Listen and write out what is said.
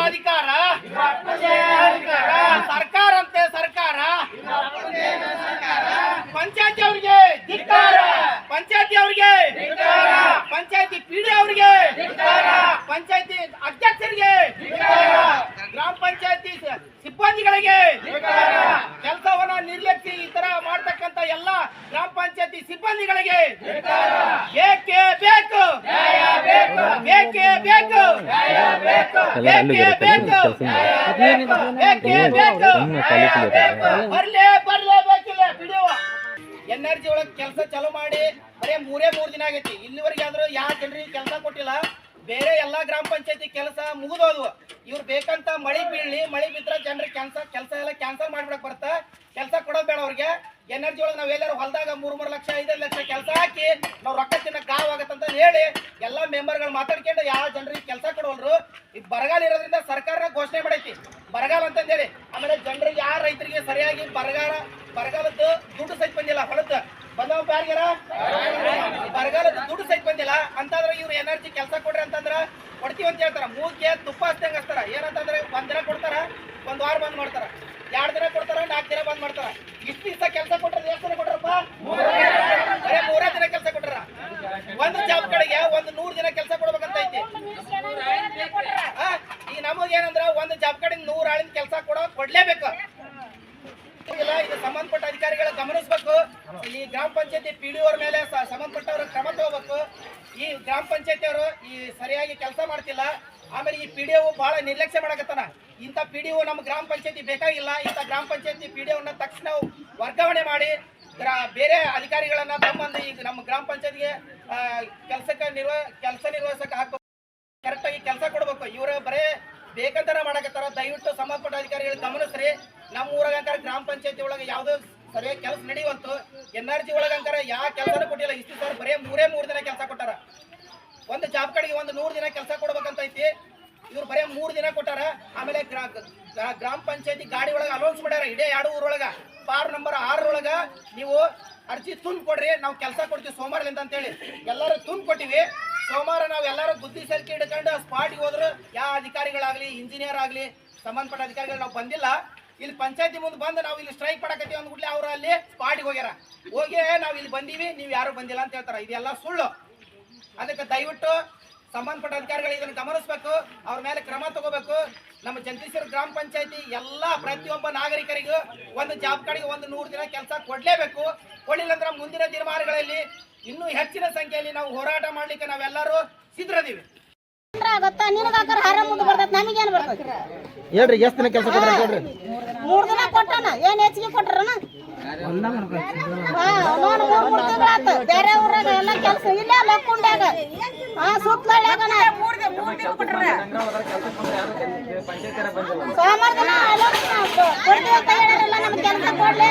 ಅಧಿಕಾರ. ಸರ್ಕಾರ ಅಂತೆ ಸರ್ಕಾರ. ಪಂಚಾಯತಿ ಅವರಿಗೆ ಪಂಚಾಯತಿ ಅವರಿಗೆ ಪಂಚಾಯತಿ ಪಿಡಿ ಅವರಿಗೆ ಪಂಚಾಯತಿ ಅಧ್ಯಕ್ಷರಿಗೆ ಗ್ರಾಮ ಪಂಚಾಯತಿ ಸಿಬ್ಬಂದಿಗಳಿಗೆ ಕೆಲಸವನ್ನ ನಿರ್ಲಕ್ಷಿ ಈ ತರ ಮಾಡ್ತಕ್ಕಂತ ಎಲ್ಲ ಗ್ರಾಮ ಪಂಚಾಯತಿ ಸಿಬ್ಬಂದಿಗಳಿಗೆ ಏಕೆ ಬೇಕು? ಬೇಕೇ ಬೇಕು? ಬರ್ಲೇ ಬೇಕಿಲ್ಲ ಬಿಡುವ ಎನರ್ಜಿ ಒಳಗ್ ಕೆಲಸ ಚಾಲೂ ಮಾಡಿ ಬರೇ ಮೂರೇ ಮೂರ್ ದಿನ ಆಗೈತಿ. ಇಲ್ಲಿವರೆಗೆ ಆದ್ರೂ ಯಾವ ಜನರಿಗೆ ಕೆಲಸ ಕೊಟ್ಟಿಲ್ಲ? ಬೇರೆ ಎಲ್ಲಾ ಗ್ರಾಮ ಪಂಚಾಯತಿ ಕೆಲಸ ಮುಗಿದೋದ್ವು. ಇವ್ರು ಬೇಕಂತ ಮಳೆ ಬೀಳಲಿ ಮಳೆ ಬಿದ್ರೆ ಜನರಿಗೆ ಕೆಲಸ ಕೆಲಸ ಎಲ್ಲ ಕ್ಯಾನ್ಸಲ್ ಮಾಡ್ಬಿಡಕ್ ಬರ್ತಾ ಕೆಲಸ ಕೊಡೋದ್ ಬೇಡ ಅವ್ರಿಗೆ. ಎನರ್ಜಿ ಒಳಗೆ ನಾವ್ ಎಲ್ಲರೂ ಹೊಲದಾಗ ಮೂರ್ ಮೂರ್ ಲಕ್ಷ ಐದೈದು ಲಕ್ಷ ಕೆಲಸ ಹಾಕಿ ನಾವು ರೊಕ್ಕ ತಿನ್ನ ಗಾವ್ ಆಗತ್ತಂತ ಹೇಳಿ ಎಲ್ಲಾ ಮೆಂಬರ್ಗಳು ಮಾತಾಡ್ಕೊಂಡು ಯಾವ ಜನರಿಗೆ ಕೆಲಸ ಕೊಡೋಲ್ರು ಈ ಬರಗಾಲ ಇರೋದ್ರಿಂದ ಸರ್ಕಾರ ಘೋಷಣೆ ಮಾಡೈತಿ. ಬರಗಾಲ ಅಂತಂದೇಳಿ, ಆಮೇಲೆ ಜನರಿಗೆ ಯಾರ ರೈತರಿಗೆ ಸರಿಯಾಗಿ ಬರಗಾಲ ಬರಗಾಲದ್ದು ದುಡ್ಡು ಸಹಿತ ಬಂದಿಲ್ಲ, ಹೊಲದ. ಬಂದವ ಬ್ಯಾರ್ಗ್ಯಾರ ಬರಗಾಲದ ದುಡ್ಡು ಸಹಿತ ಬಂದಿಲ್ಲ. ಅಂತಂದ್ರೆ ಇವ್ರು ಎನರ್ಜಿ ಕೆಲಸ ಕೊಡ್ರಿ ಅಂತಂದ್ರೆ ಕೊಡ್ತೀವಿ ಅಂತ ಹೇಳ್ತಾರೆ. ಮೂಗಿಗೆ ತುಪ್ಪ ಹಚ್ದಂಗ ಹಚ್ತಾರ. ಏನಂತಂದ್ರೆ ಒಂದ್ ದಿನ ಕೊಡ್ತಾರ, ಒಂದ್ ವಾರ ಬಂದ್ ಮಾಡ್ತಾರ. ಎರಡು ದಿನ ಕೊಡ್ತಾರ, ನಾಲ್ಕು ದಿನ ಬಂದ್ ಮಾಡ್ತಾರ. ಇಷ್ಟ ದಿವಸ ಕೆಲಸ ಕೊಟ್ರ ಎಷ್ಟು ದಿನ ಕೊಟ್ರಪ್ಪ ಬರೇ ಮೂರೇ ದಿನ ಕೆಲಸ ಕೊಟ್ರ ಒಂದು ಜಾಬ್ ಕಡೆಗೆ ಒಂದು ನೂರ್ ದಿನ ಕೆಲಸ ಕೊಡ್ಬೇಕಂತ ಐತಿ ಆ, ಈಗ ನಮಗ್ ಏನಂದ್ರ ಒಂದು ಜಾಬ್ ಕಡೆ ನೂರ್ ಆಳಿನ ಕೆಲಸ ಕೊಡೋ ಕೊಡ್ಲೇಬೇಕು ಇಲ್ಲ ಇದು ಸಂಬಂಧಪಟ್ಟ ಅಧಿಕಾರಿಗಳ ಗಮನಿಸಬೇಕು ಈ ಗ್ರಾಮ ಪಂಚಾಯತಿ ಪಿ ಡಿ ಅವ್ರ ಮೇಲೆ ಸಂಬಂಧಪಟ್ಟವ್ರ ಕ್ರಮ ತಗೋಬೇಕು. ಈ ಗ್ರಾಮ ಪಂಚಾಯತಿ ಅವರು ಈ ಸರಿಯಾಗಿ ಕೆಲಸ ಮಾಡ್ತಿಲ್ಲ. ಆಮೇಲೆ ಈ ಪಿ ಡಿ ಓ ಬಹಳ ನಿರ್ಲಕ್ಷ್ಯ ಮಾಡಕತ್ತಾನ. ಇಂಥ ಪಿ ಡಿ ಓ ನಮ್ಮ ಗ್ರಾಮ ಪಂಚಾಯತಿ ಬೇಕಾಗಿಲ್ಲ. ಇಂಥ ಗ್ರಾಮ ಪಂಚಾಯತಿ ಪಿ ಡಿ ತಕ್ಷಣ ವರ್ಗಾವಣೆ ಮಾಡಿ ಗ್ರಾ- ಬೇರೆ ಅಧಿಕಾರಿಗಳನ್ನ ತಮ್ಮಂದು ಈಗ ನಮ್ಮ ಗ್ರಾಮ ಪಂಚಾಯತಿಗೆ ಕೆಲಸಕ್ಕೆ ನಿರ್ವ ಕೆಲಸ ನಿರ್ವಹಿಸಕ್ಕೆ ಹಾಕ್ಬೇಕು ಕರೆಕ್ಟಾಗಿ ಕೆಲಸ ಕೊಡ್ಬೇಕು. ಇವರು ಬರೇ ಬೇಕಂತಾರ ಮಾಡಕತ್ತಾರ. ದಯವಿಟ್ಟು ಸಂಬಂಧಪಟ್ಟ ಅಧಿಕಾರಿಗಳು ಗಮನಿಸ್ರಿ. ನಮ್ಮ ಊರಾಗ ಗ್ರಾಮ ಪಂಚಾಯತಿ ಒಳಗೆ ಯಾವ್ದು ಸರಿಯಾಗಿ ಕೆಲಸ ನಡೆಯುವಂತು ಎನ್ ಆರ್ ಜಿ ಒಳಗಂಕಾರ ಯಾವ ಕೆಲಸನೂ ಕೊಟ್ಟಿಲ್ಲ. ಇಷ್ಟು ಸರ್ ಬರೇ ಮೂರೇ ಮೂರು ದಿನ ಕೆಲಸ ಕೊಟ್ಟಾರ. ಒಂದು ಜಾಬ್ ಕಡೆಗೆ ಒಂದು ನೂರು ದಿನ ಕೆಲಸ ಕೊಡ್ಬೇಕಂತ ಐತಿ ಇವ್ರು ಬರೇ ಮೂರು ದಿನ ಕೊಟ್ಟಾರ. ಆಮೇಲೆ ಗ್ರಾ- ಗ್ರಾ- ಗ್ರಾಮ ಪಂಚಾಯತಿ ಗಾಡಿ ಒಳಗೆ ಅನೌನ್ಸ್ ಮಾಡ್ಯಾರ. ಇಡೇ ಎರಡು ಊರೊಳಗ ಪಾರ್ ನಂಬರ್ ಆರರೊಳಗ ನೀವು ಅರ್ಜಿ ತುಂಬ ಕೊಡ್ರಿ ನಾವು ಕೆಲಸ ಕೊಡ್ತೀವಿ ಸೋಮವಾರದಿಂದ ಅಂತೇಳಿ. ಎಲ್ಲರೂ ತುಂಬ ಕೊಟ್ಟಿವಿ ಸೋಮವಾರ ನಾವು ಎಲ್ಲರೂ ಬುದ್ಧಿ ಸಲಕೆ ಹಿಡ್ಕೊಂಡು ಸ್ಪಾಟಿಗೆ ಹೋದ್ರು. ಯಾವ ಅಧಿಕಾರಿಗಳಾಗ್ಲಿ ಇಂಜಿನಿಯರ್ ಆಗಲಿ, ಸಂಬಂಧಪಟ್ಟ ಅಧಿಕಾರಿಗಳು ನಾವು ಬಂದಿಲ್ಲ. ಇಲ್ಲಿ ಪಂಚಾಯತಿ ಮುಂದೆ ಬಂದು ನಾವು ಇಲ್ಲಿ ಸ್ಟ್ರೈಕ್ ಮಾಡಕತ್ತೀವಿ ಅಂದ್ಬಿಟ್ಲೆ ಅವ್ರು ಅಲ್ಲಿ ಪಾಡಿಗೆ ಹೋಗ್ಯಾರ. ಹೋಗಿ, ನಾವು ಇಲ್ಲಿ ಬಂದೀವಿ, ನೀವು ಯಾರು ಬಂದಿಲ್ಲ ಅಂತ ಹೇಳ್ತಾರೆ. ಇದೆಲ್ಲ ಸುಳ್ಳು. ಅದಕ್ಕೆ ದಯವಿಟ್ಟು ಸಂಬಂಧಪಟ್ಟ ಅಧಿಕಾರಿಗಳು ಇದನ್ನು ಗಮನಿಸಬೇಕು. ಅವ್ರ ಮೇಲೆ ಕ್ರಮ ತಗೋಬೇಕು. ನಮ್ಮ ಜಗದೀಶ್ವರ ಗ್ರಾಮ ಪಂಚಾಯತಿ ಎಲ್ಲ ಪ್ರತಿಯೊಬ್ಬ ನಾಗರಿಕರಿಗೂ ಒಂದು ಜಾಬ್ ಕಾರ್ಡಿಗೆ ಒಂದು ನೂರು ದಿನ ಕೆಲಸ ಕೊಡ್ಲೇಬೇಕು. ಕೊಡಲಿಲ್ಲ ಅಂದ್ರೆ ಮುಂದಿನ ದಿನಮಾನಗಳಲ್ಲಿ ಇನ್ನೂ ಹೆಚ್ಚಿನ ಸಂಖ್ಯೆಯಲ್ಲಿ ನಾವು ಹೋರಾಟ ಮಾಡ್ಲಿಕ್ಕೆ ನಾವೆಲ್ಲರೂ ಸಿದ್ಧರದೀವಿ ಆಗತ್ತ ನಿನಗಾಕರ ಹಾರ ಮುಂದೆ ಬರ್ತೈತಿ ನಮಗೇನು ಬರ್ತೈತಿ? ಹೇಳ್ರಿ ಎಷ್ಟು ದಿನ ಕೆಲಸ ಕೊಡ್ರಿ ಹೇಳ್ರಿ ಮೂರ್ ದಿನ ಕೊಟ್ಟನ ಏನ್ ಹೆಚ್ಚಿಗೆ ಕೊಟ್ರನ? ಹಾ ನೋಡ್ ಮೂರ್ ಮೂರ್ ತಿಂಗಳಾತ ಬೇರೆ ಊರಾಗ ಎಲ್ಲ ಕೆಲಸ ಇಲ್ಲೇ ಲಕ್ಕುಂಡ್ಯಾಗ. ಹಾ ಸುತ್ತಲಳ್ಯಾಗ ಸೋಮವಾರ ದಿನ ಅಲೋಕ್ ಕೊಡ್ತೀವಿ ಅಂತ ಹೇಳಿರಲ್ಲ ನಮ್ಗೆ ಕೆಲಸ ಕೊಡ್ಲಿ.